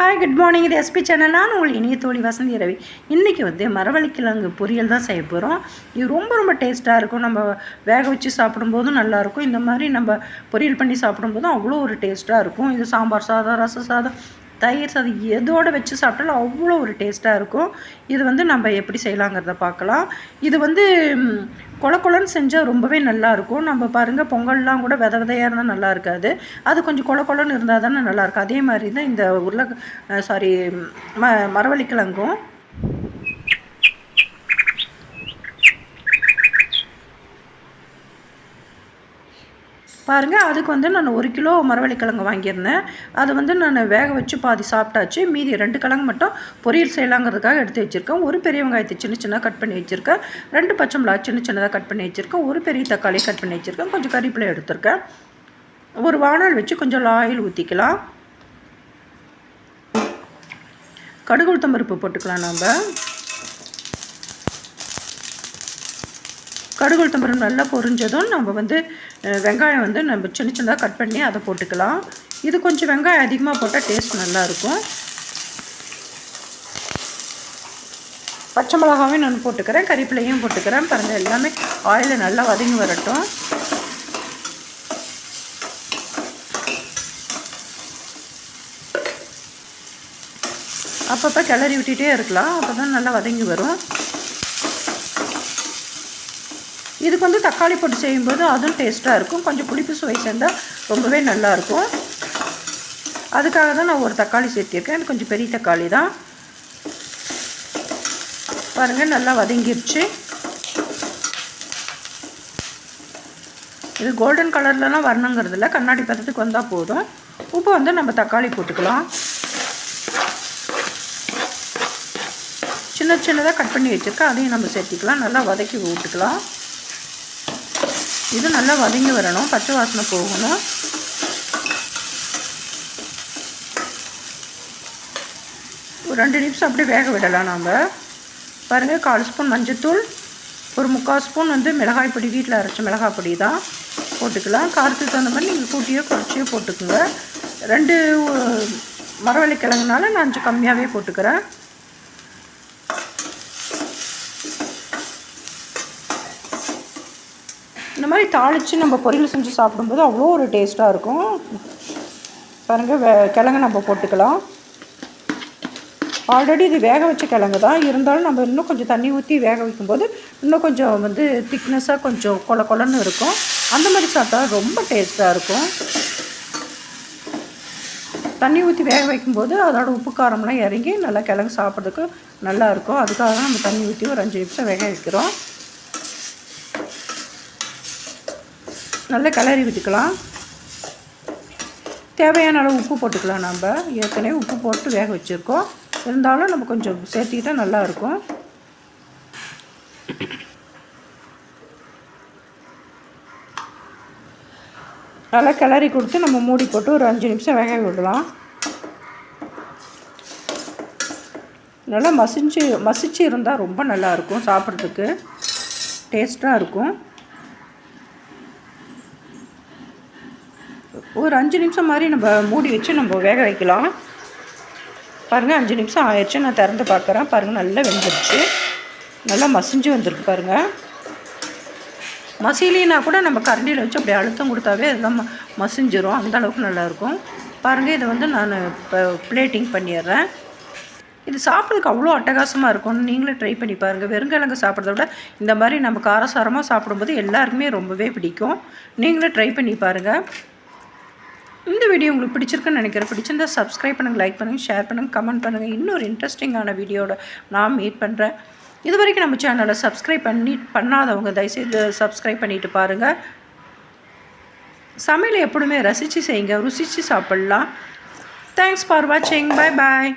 Hi good morning இது SP channel நான் உங்கள் இனிய தோழி வசந்தி ரவி. இன்றைக்கி வந்து மரவள்ளிக்கிழங்கு பொரியல் தான் செய்ய போகிறோம் இது ரொம்ப ரொம்ப டேஸ்ட்டாக இருக்கும். நம்ம வேக வச்சு சாப்பிடும்போதும் நல்லாயிருக்கும் இந்த மாதிரி நம்ம பொரியல் பண்ணி சாப்பிடும்போதும் அவ்வளோ ஒரு டேஸ்ட்டாக இருக்கும். இது சாம்பார் சாதம் ரச சாதம் தயிர் சாதம் எதோடு வச்சு சாப்பிட்டாலும் அவ்வளோ ஒரு டேஸ்ட்டாக இருக்கும். இது வந்து நம்ம எப்படி செய்யலாங்கிறத பார்க்கலாம். இது வந்து கொல கொலன்னு செஞ்சால் ரொம்பவே நல்லாயிருக்கும் நம்ம பாருங்கள் பொங்கல்லாம் கூட வித விதையாக இருந்தால் நல்லா இருக்காது. அது கொஞ்சம் கொல கொலன்னு இருந்தால் தானே நல்லாயிருக்கும் அதே மாதிரி தான் இந்த உருளை சாரி ம மரவள்ளிக்கிழங்கும். பாருங்கள் அதுக்கு வந்து நான் ஒரு கிலோ மரவள்ளிக்கிழங்கு வாங்கியிருந்தேன். அதை வந்து நான் வேக வச்சு பாதி சாப்பிட்டாச்சு. மீதி ரெண்டு கிழங்கு மட்டும் பொரியல் செய்யலாங்கிறதுக்காக எடுத்து வச்சுருக்கேன். ஒரு பெரிய வெங்காயத்தை சின்ன சின்னதாக கட் பண்ணி வச்சுருக்கேன். ரெண்டு பச்சை மிளகா சின்ன சின்னதாக கட் பண்ணி வச்சுருக்கேன். ஒரு பெரிய தக்காளி கட் பண்ணி வச்சுருக்கேன். கொஞ்சம் கறிப்பிலை எடுத்திருக்கேன். ஒரு வானல் வச்சு கொஞ்சம் ஆயில் ஊற்றிக்கலாம் கடுகு உளுத்தம்பருப்பு போட்டுக்கலாம் நம்ம கடுகு தம்பரம் நல்லா பொரிஞ்சதும் நம்ம வந்து வெங்காயம் வந்து நம்ம சின்ன சின்னதாக கட் பண்ணி அதை போட்டுக்கலாம். இது கொஞ்சம் வெங்காயம் அதிகமாக போட்டால் டேஸ்ட் நல்லாயிருக்கும் பச்சை மிளகாவையும் நான் போட்டுக்கிறேன் கறிப்பிலையும் போட்டுக்கிறேன். பாருங்கள் எல்லாமே ஆயிலில் நல்லா வதங்கி வரட்டும். அப்பப்போ கிளறி விட்டுகிட்டே இருக்கலாம். அப்போ தான் நல்லா வதங்கி வரும். இதுக்கு வந்து தக்காளி போட்டு செய்யும்போது அதுவும் டேஸ்ட்டாக இருக்கும். கொஞ்சம் புளிப்பு சுவை சேர்ந்தால் ரொம்பவே நல்லாயிருக்கும். அதுக்காக தான் நான் ஒரு தக்காளி சேர்த்திருக்கேன். இது கொஞ்சம் பெரிய தக்காளி தான். பாருங்கள் நல்லா வதங்கிருச்சு. இது கோல்டன் கலர்லலாம் வரணுங்கிறது இல்லை. கண்ணாடி பதத்துக்கு வந்தால் போதும். உப்பு வந்து நம்ம தக்காளி போட்டுக்கலாம். சின்ன சின்னதாக கட் பண்ணி வச்சுருக்கேன். அதையும் நம்ம சேர்த்திக்கலாம். நல்லா வதக்கி விட்டுக்கலாம். இது நல்லா வதங்கி வரணும். பச்சை வாசனை போகணும். ஒரு ரெண்டு நிமிஷம் அப்படியே வேக விடலாம் நாம். பாருங்கள் கால் ஸ்பூன் மஞ்சத்தூள் ஒரு முக்கால் ஸ்பூன் வந்து மிளகாய் பொடி வீட்டில் அரைச்ச மிளகாய் பொடி தான் போட்டுக்கலாம். காரத்துக்கு தகுந்த மாதிரி நீங்கள் கூட்டியோ குறைச்சியோ போட்டுக்குங்க. ரெண்டு மரவள்ளி கிழங்குனால நான் கொஞ்சம் கம்மியாகவே போட்டுக்கிறேன். இந்த மாதிரி தாளித்து நம்ம பொரியல் செஞ்சு சாப்பிடும்போது அவ்வளோ ஒரு டேஸ்ட்டாக இருக்கும். பாருங்கள் வே கிழங்கு நம்ம போட்டுக்கலாம். ஆல்ரெடி இது வேக வச்ச கிழங்கு தான். இருந்தாலும் நம்ம இன்னும் கொஞ்சம் தண்ணி ஊற்றி வேக வைக்கும்போது இன்னும் கொஞ்சம் வந்து திக்னஸாக கொஞ்சம் கொல கொலன்னு இருக்கும். அந்த மாதிரி சாப்பிட்டா ரொம்ப டேஸ்ட்டாக இருக்கும். தண்ணி ஊற்றி வேக வைக்கும்போது அதோட உப்பு காரம்லாம் இறங்கி நல்லா கிழங்கு சாப்பிட்றதுக்கு நல்லாயிருக்கும் அதுக்காக தான் நம்ம தண்ணி ஊற்றி ஒரு அஞ்சு நிமிஷம் வேக வைக்கிறோம். நல்லா கிளறி விட்டுக்கலாம் தேவையான அளவு உப்பு போட்டுக்கலாம் நம்ம. ஏற்கனவே உப்பு போட்டு வேக வச்சுருக்கோம். இருந்தாலும் நம்ம கொஞ்சம் சேர்த்துக்கிட்டால் நல்லாயிருக்கும் நல்லா கிளறி கொடுத்து நம்ம மூடி போட்டு ஒரு அஞ்சு நிமிஷம் வேக விடலாம். நல்லா மசிஞ்சு மசிச்சு இருந்தால் ரொம்ப நல்லா இருக்கும் சாப்பிட்றதுக்கு. டேஸ்ட்டாக இருக்கும். ஒரு அஞ்சு நிமிஷம் மாதிரி நம்ம மூடி வச்சு நம்ம வேக வைக்கலாம். பாருங்கள் அஞ்சு நிமிஷம் ஆயிடுச்சு. நான் திறந்து பார்க்குறேன். பாருங்கள் நல்லா வெந்துருச்சு. நல்லா மசிஞ்சு வந்திருக்கு பாருங்கள் மசிலினா கூட நம்ம கரண்டியில் வச்சு அப்படியே அழுத்தம் கொடுத்தாவே அதுதான் மசிஞ்சிரும். அந்த அளவுக்கு நல்லாயிருக்கும் பாருங்கள் இதை வந்து நான் இப்போ பிளேட்டிங் பண்ணிடுறேன். இது சாப்பிட்றதுக்கு அவ்வளோ அட்டகாசமாக இருக்கும் நீங்களும் ட்ரை பண்ணி பாருங்கள் வெறுங்கிழங்கு சாப்பிட்றத விட இந்த மாதிரி நம்ம காரசாரமாக சாப்பிடும்போது எல்லாருக்குமே ரொம்பவே பிடிக்கும். நீங்களும் ட்ரை பண்ணி பாருங்கள் இந்த வீடியோ உங்களுக்கு பிடிச்சிருக்குன்னு நினைக்கிறேன். பிடிச்சிருந்தா சப்ஸ்கிரைப் பண்ணுங்கள் லைக் பண்ணுங்கள் ஷேர் பண்ணுங்கள் கமெண்ட் பண்ணுங்கள் இன்னொரு இன்ட்ரெஸ்டிங்கான வீடியோட நான் மீட் பண்ணுறேன் இது வரைக்கும் நம்ம சேனலை சப்ஸ்கிரைப் பண்ணி பண்ணாதவங்க தயவுசெய்து சப்ஸ்கிரைப் பண்ணிட்டு பாருங்கள் சமையலை எப்பொழுதுமே ரசித்து செய்யுங்க ருசித்து சாப்பிட்லாம். தேங்க்ஸ் ஃபார் வாட்சிங் பாய் பாய்